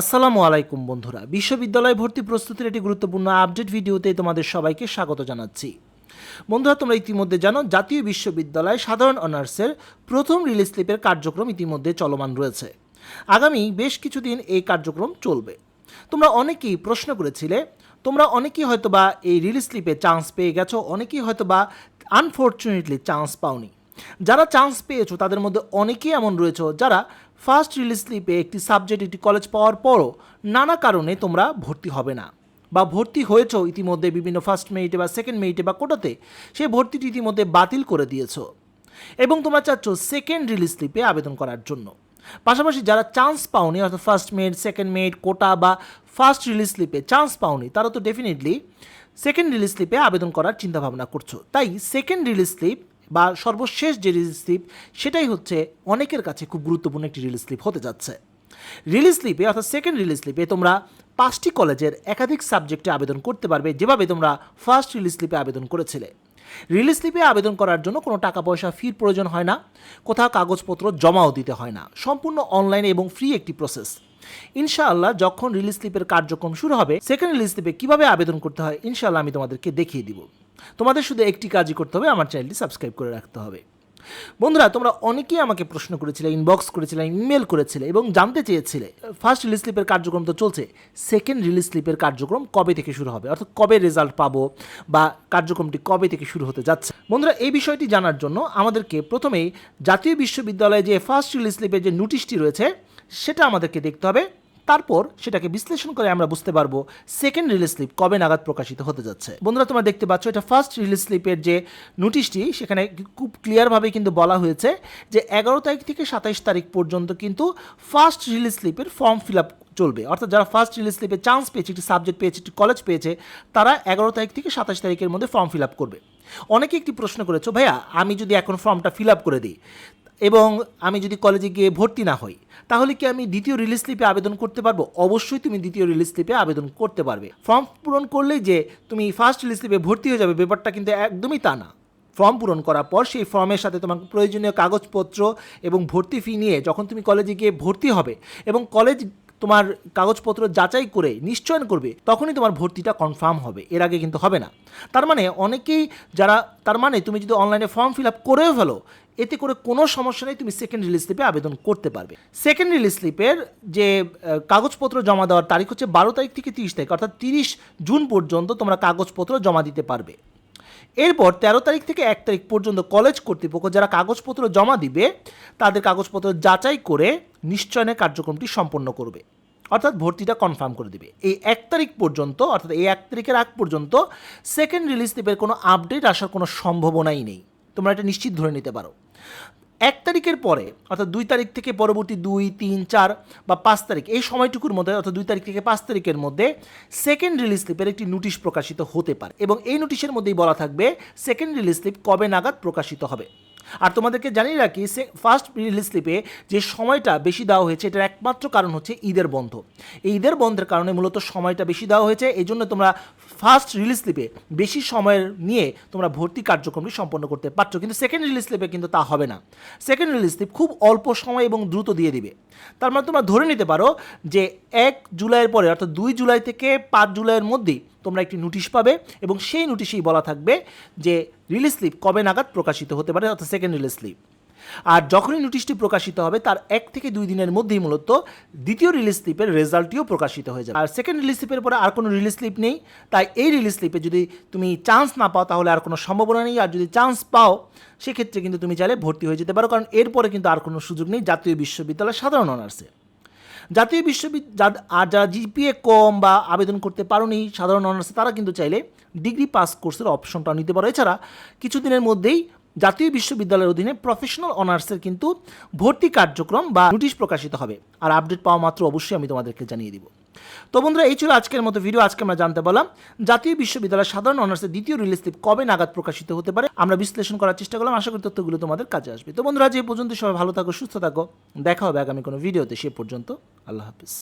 আসসালামু আলাইকুম বন্ধুরা। বিশ্ববিদ্যালয় ভর্তি প্রস্তুতির একটি গুরুত্বপূর্ণ আপডেট ভিডিওতে তোমাদের সবাইকে স্বাগত জানাচ্ছি। বন্ধুরা, তোমরা ইতিমধ্যে জানো, জাতীয় বিশ্ববিদ্যালয় সাধারণ অনার্সের প্রথম রিলিজ স্লিপের কার্যক্রম ইতিমধ্যে চলমান রয়েছে। আগামী বেশ কিছুদিন এই কার্যক্রম চলবে। তোমরা অনেকেই প্রশ্ন করেছিলে, তোমরা অনেকেই হয়তোবা এই রিলিজ স্লিপে চান্স পেয়ে গেছো, অনেকেই হয়তোবা আনফর্চুনেটলি চান্স পাওনি। যারা চান্স পেয়েছ, তাদের মধ্যে অনেকেই এমন রয়েছে, যারা ফার্স্ট রিলিজ স্লিপে একটি সাবজেক্ট একটি কলেজ পাওয়ার পরও নানা কারণে তোমরা ভর্তি হবে না। বা ভর্তি হয়েছো ইতিমধ্যে বিভিন্ন ফার্স্ট মেরিটে বা সেকেন্ড মেরিটে বা কোটাতে সেই ভর্তিটি ইতিমধ্যে বাতিল করে দিয়েছ। এবং তোমরা চাচ্ছ সেকেন্ড রিলিজ স্লিপে আবেদন করার জন্য। পাশাপাশি যারা চান্স পাওনি, অর্থাৎ first made second made quota বা ফার্স্ট রিলিজ স্লিপে চান্স পাওনি, তারা তো ডেফিনেটলি সেকেন্ড রিলিজ স্লিপে আবেদন করার চিন্তাভাবনা করছ। তাই সেকেন্ড রিলিজ স্লিপ বা সর্বশেষ যে রিলিজ স্লিপ সেটাই হচ্ছে অনেকের কাছে খুব গুরুত্বপূর্ণ একটি রিলিজ স্লিপ হতে যাচ্ছে। রিলিজ স্লিপে অর্থাৎ সেকেন্ড রিলিজ স্লিপে তোমরা পাঁচটি কলেজের একাধিক সাবজেক্টে আবেদন করতে পারবে, যেভাবে তোমরা ফার্স্ট রিলিজ স্লিপে আবেদন করেছিলে। রিলিজ স্লিপে আবেদন করার জন্য কোনো টাকা পয়সা ফির প্রয়োজন হয় না, কোথাও কাগজপত্র জমাও দিতে হয় না। সম্পূর্ণ অনলাইনে এবং ফ্রি একটি প্রসেস ইনশাআল্লাহ, যখন রিলিজ স্লিপের কার্যক্রম শুরু হবে সেকেন্ড রিলিজ স্লিপে কীভাবে আবেদন করতে হয়, ইনশাআল্লাহ আমি তোমাদেরকে দেখিয়ে দিব। তোমাদের শুধু একটি কাজই করতে হবে, আমার চ্যানেলটি সাবস্ক্রাইব করে রাখতে হবে। বন্ধুরা, তোমরা অনেকেই আমাকে প্রশ্ন করেছিলে ইনবক্স করেছিলে ইমেল করেছিলে এবং জানতে চেয়েছিলে ফার্স্ট রিলিজ স্লিপের কার্যক্রম তো চলছে সেকেন্ড রিলিজ স্লিপের কার্যক্রম কবে থেকে শুরু হবে? অর্থাৎ কবে রেজাল্ট পাবো বা কার্যক্রমটি কবে থেকে শুরু হতে যাচ্ছে? বন্ধুরা, এই বিষয়টি জানার জন্য আমাদেরকে প্রথমেই জাতীয় বিশ্ববিদ্যালয়ে যে ফার্স্ট রিলিজ স্লিপের যে নোটিশটি রয়েছে, সেটা আমাদেরকে দেখতে হবে। তারপর সেটাকে বিশ্লেষণ করে আমরা বুঝতে পারব সেকেন্ড রিলিজ স্লিপ কবে নাগাদ প্রকাশিত হতে যাচ্ছে। বন্ধুরা, তোমরা দেখতে পাচ্ছ এটা ফার্স্ট রিলিজ স্লিপের যে নোটিশটি সেখানে খুব ক্লিয়ারভাবে কিন্তু বলা হয়েছে যে এগারো তারিখ থেকে সাতাইশ তারিখ পর্যন্ত কিন্তু ফার্স্ট রিলিজ স্লিপের ফর্ম ফিল আপ চলবে। অর্থাৎ যারা ফার্স্ট রিলিজ স্লিপে চান্স পেয়েছে, একটি সাবজেক্ট পেয়েছে, একটি কলেজ পেয়েছে, তারা এগারো তারিখ থেকে সাতাশ তারিখের মধ্যে ফর্ম ফিল আপ করবে। অনেকে একটি প্রশ্ন করেছ, ভাইয়া, আমি যদি এখন ফর্মটা ফিল আপ করে দিই এবং আমি যদি কলেজে গিয়ে ভর্তি না হই, তাহলে কি আমি দ্বিতীয় রিলিজ স্লিপে আবেদন করতে পারব? অবশ্যই তুমি দ্বিতীয় রিলিজ স্লিপে আবেদন করতে পারবে। ফর্ম পূরণ করলেই যে তুমি ফার্স্ট রিলিজ স্লিপে ভর্তি হয়ে যাবে, ব্যাপারটা কিন্তু একদমই তা না। ফর্ম পূরণ করার পর সেই ফর্মের সাথে তোমার প্রয়োজনীয় কাগজপত্র এবং ভর্তি ফি নিয়ে যখন তুমি কলেজে গিয়ে ভর্তি হবে এবং কলেজ তোমার কাগজপত্র যাচাই করে নিশ্চয়ন করবে, তখনই তোমার ভর্তিটা কনফার্ম হবে। এর আগে কিন্তু হবে না। তার মানে অনেকেই যারা, তার মানে তুমি যদি অনলাইনে ফর্ম ফিল আপ করেও ফেলো, এতে করে কোনো সমস্যা নেই, তুমি সেকেন্ড রিলিজ স্লিপে আবেদন করতে পারবে। সেকেন্ড রিলিজ স্লিপের যে কাগজপত্র জমা দেওয়ার তারিখ হচ্ছে বারো তারিখ থেকে তিরিশ তারিখ, অর্থাৎ তিরিশ জুন পর্যন্ত তোমরা কাগজপত্র জমা দিতে পারবে। এরপর তেরো তারিখ থেকে এক তারিখ পর্যন্ত কলেজ কর্তৃপক্ষ যারা কাগজপত্র জমা দিবে, তাদের কাগজপত্র যাচাই করে নিশ্চয়নের কার্যক্রমটি সম্পন্ন করবে। অর্থাৎ ভর্তিটা কনফার্ম করে দিবে। এই এক তারিখ পর্যন্ত, অর্থাৎ এই এক তারিখের আগ পর্যন্ত সেকেন্ড রিলিজ স্লিপের কোনো আপডেট আসার কোনো সম্ভাবনাই নেই। তোমরা এটা নিশ্চিত ধরে নিতে পারো। এক তারিখের পরে, অর্থাৎ দুই তারিখ থেকে পরবর্তী দুই, তিন, চার বা পাঁচ তারিখ, এই সময়টুকুর মধ্যে, অর্থাৎ দুই তারিখ থেকে পাঁচ তারিখের মধ্যে সেকেন্ড রিলিজ স্লিপের একটি নোটিশ প্রকাশিত হতে পারে। এবং এই নোটিশের মধ্যেই বলা থাকবে সেকেন্ড রিলিজ স্লিপ কবে নাগাদ প্রকাশিত হবে। আর তোমাদেরকে জানিয়ে রাখি, সে ফার্স্ট রিলিজ স্লিপে যে সময়টা বেশি দেওয়া হয়েছে, এটার একমাত্র কারণ হচ্ছে ঈদের বন্ধ। এই ঈদের বন্ধের কারণে মূলত সময়টা বেশি দেওয়া হয়েছে এই জন্য তোমরা ফার্স্ট রিলিজ স্লিপে বেশি সময়ের নিয়ে তোমরা ভর্তি কার্যক্রমটি সম্পন্ন করতে পারছ। কিন্তু সেকেন্ড রিলিজ স্লিপে কিন্তু তা হবে না। সেকেন্ড রিলিজ স্লিপ খুব অল্প সময় এবং দ্রুত দিয়ে দিবে। তার মানে তোমরা ধরে নিতে পারো যে এক জুলাইয়ের পরে, অর্থাৎ দুই জুলাই থেকে পাঁচ জুলাইয়ের মধ্যেই তোমরা একটি নোটিশ পাবে এবং সেই নোটিশেই বলা থাকবে যে রিলিজ স্লিপ কবে নাগাদ প্রকাশিত হতে পারে, অর্থাৎ সেকেন্ড রিলিজ স্লিপ আর যখনই নোটিশটি প্রকাশিত হবে, তার এক থেকে দুই দিনের মধ্যেই মূলত দ্বিতীয় রিলিজ স্লিপের রেজাল্টটিও প্রকাশিত হয়ে যাবে। আর সেকেন্ড রিলিজ স্লিপের পরে আর কোনো রিলিজ স্লিপ নেই, তাই এই রিলিজ স্লিপে যদি তুমি চান্স না পাও, তাহলে আর কোনো সম্ভাবনা নেই। আর যদি চান্স পাও, সেক্ষেত্রে কিন্তু তুমি চাইলে ভর্তি হয়ে যেতে পারো, কারণ এরপরে কিন্তু আর কোনো সুযোগ নেই। জাতীয় বিশ্ববিদ্যালয় সাধারণ অনার্সে জাতীয় বিশ্ববিদ্যালয় আর যারা জিপিএ কম বা আবেদন করতে পারোনি, সাধারণ অনার্সে, তারা কিন্তু চাইলে ডিগ্রি পাস কোর্সের অপশনটা নিতে পারো। এছাড়া কিছুদিনের মধ্যেই জাতীয় বিশ্ববিদ্যালয়ের অধীনে প্রফেশনাল অনার্সের কিন্তু ভর্তি কার্যক্রম বা নোটিশ প্রকাশিত হবে। আর আপডেট পাওয়া মাত্র অবশ্যই আমি তোমাদেরকে জানিয়ে দিব। তো বন্ধুরা, এই ছিল আজকের মতো ভিডিও আজকে আমরা জানতে পারলাম, জাতীয় বিশ্ববিদ্যালয়ের সাধারণ অনার্সের দ্বিতীয় রিলিজ স্লিপ কবে নাগাদ প্রকাশিত হতে পারে। আমরা বিশ্লেষণ করার চেষ্টা করলাম, আশা করি তথ্যগুলো তোমাদের কাজে আসবে। তো বন্ধুরা যে পর্যন্ত সবাই ভালো থাকো, সুস্থ থাকো। দেখা হবে আগামী কোনো ভিডিওতে সে পর্যন্ত আল্লাহ হাফিজ।